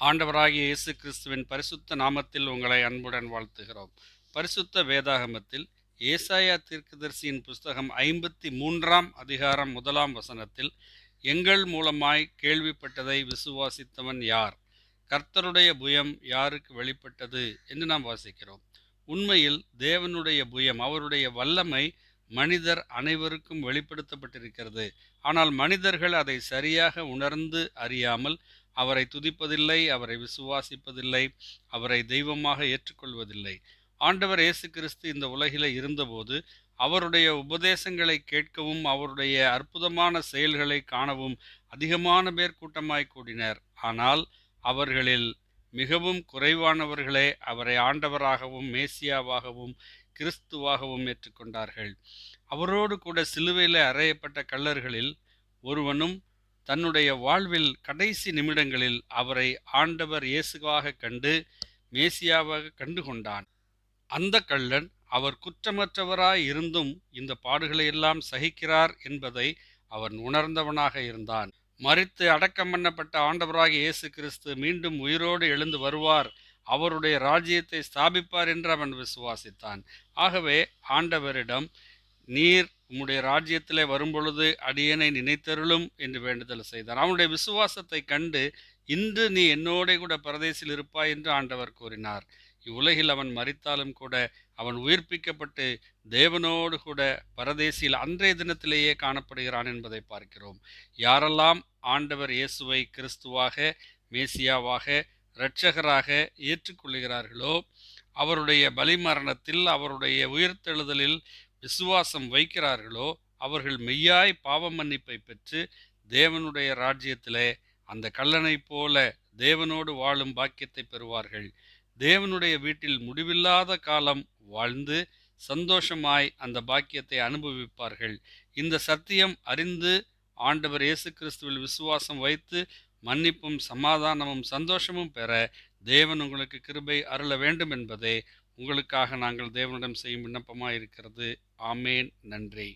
ஆண்டவராகிய இயேசு கிறிஸ்துவின் பரிசுத்த நாமத்தில் உங்களை அன்புடன் வாழ்த்துகிறோம். பரிசுத்த வேதாகமத்தில் ஏசாயா தீர்க்கதரிசியின் புஸ்தகம் ஐம்பத்தி மூன்றாம் அதிகாரம் முதலாம் வசனத்தில் எங்கள் மூலமாய் கேள்விப்பட்டதை விசுவாசித்தவன் யார்? கர்த்தருடைய புயம் யாருக்கு வெளிப்பட்டது? என்று நாம் வாசிக்கிறோம். உண்மையில் தேவனுடைய புயம் அவருடைய வல்லமை மனிதர் அனைவருக்கும் வெளிப்படுத்தப்பட்டிருக்கிறது. ஆனால் மனிதர்கள் அதை சரியாக உணர்ந்து அறியாமல் அவரை துதிப்பதில்லை அவரை விசுவாசிப்பதில்லை அவரை தெய்வமாக ஏற்றுக்கொள்வதில்லை. ஆண்டவர் இயேசு கிறிஸ்து இந்த உலகில இருந்தபோது அவருடைய உபதேசங்களை கேட்கவும் அவருடைய அற்புதமான செயல்களை காணவும் அதிகமான பேர் கூட்டமாய் கூடினர். ஆனால் அவர்களில் மிகவும் குறைவானவர்களே அவரை ஆண்டவராகவும் மேசியாவாகவும் கிறிஸ்துவாகவும் ஏற்றுக்கொண்டார்கள். அவரோடு கூட சிலுவையில் அறையப்பட்ட கள்ளர்களில் ஒருவனும் தன்னுடைய வாழ்வில் கடைசி நிமிடங்களில் அவரை ஆண்டவர் இயேசுவாக கண்டு மேசியாவாக கண்டு கொண்டான் அந்த கள்ளன் அவர் குற்றமற்றவராய் இருந்தும் இந்த பாடுகளை எல்லாம் சகிக்கிறார் என்பதை அவன் உணர்ந்தவனாக இருந்தான். மறித்து அடக்கம் பண்ணப்பட்ட ஆண்டவராக இயேசு கிறிஸ்து மீண்டும் உயிரோடு எழுந்து வருவார். அவருடைய ராஜ்யத்தை ஸ்தாபிப்பார் என்று அவன் விசுவாசித்தான். ஆகவே ஆண்டவரிடம் நீர் உம்முடைய ராஜ்யத்திலே வரும்பொழுது அடியனை நினைத்தருளும் என்று வேண்டுதல் செய்தார். அவனுடைய விசுவாசத்தை கண்டு இன்று நீ என்னோட கூட பரதேசில் இருப்பாய் என்று ஆண்டவர் கூறினார். இவ்வுலகில் அவன் மறித்தாலும் கூட அவன் உயிர்ப்பிக்கப்பட்டு தேவனோடு கூட பரதேசியில் அன்றைய தினத்திலேயே காணப்படுகிறான் என்பதை பார்க்கிறோம். யாரெல்லாம் ஆண்டவர் இயேசுவை கிறிஸ்துவாக மேசியாவாக இரட்சகராக ஏற்றுக்கொள்கிறார்களோ அவருடைய பலிமரணத்தில் அவருடைய உயிர்த்தெழுதலில் விசுவாசம் வைக்கிறார்களோ அவர்கள் மெய்யாய் பாவ மன்னிப்பை பெற்று தேவனுடைய ராஜ்யத்திலே அந்த கல்லனைப் போல தேவனோடு வாழும் பாக்கியத்தை பெறுவார்கள். தேவனுடைய வீட்டில் முடிவில்லாத காலம் வாழ்ந்து சந்தோஷமாய் அந்த பாக்கியத்தை அனுபவிப்பார்கள். இந்த சத்தியம் அறிந்து ஆண்டவர் இயேசு கிறிஸ்துவில் விசுவாசம் வைத்து மன்னிப்பும் சமாதானமும் சந்தோஷமும் பெற தேவன் உங்களுக்கு கிருபை அருள வேண்டும் என்பதே உங்களுக்காக நாங்கள் தேவனிடம் செய்யும் விண்ணப்பமாக இருக்கிறது ஆமேன். நன்றி.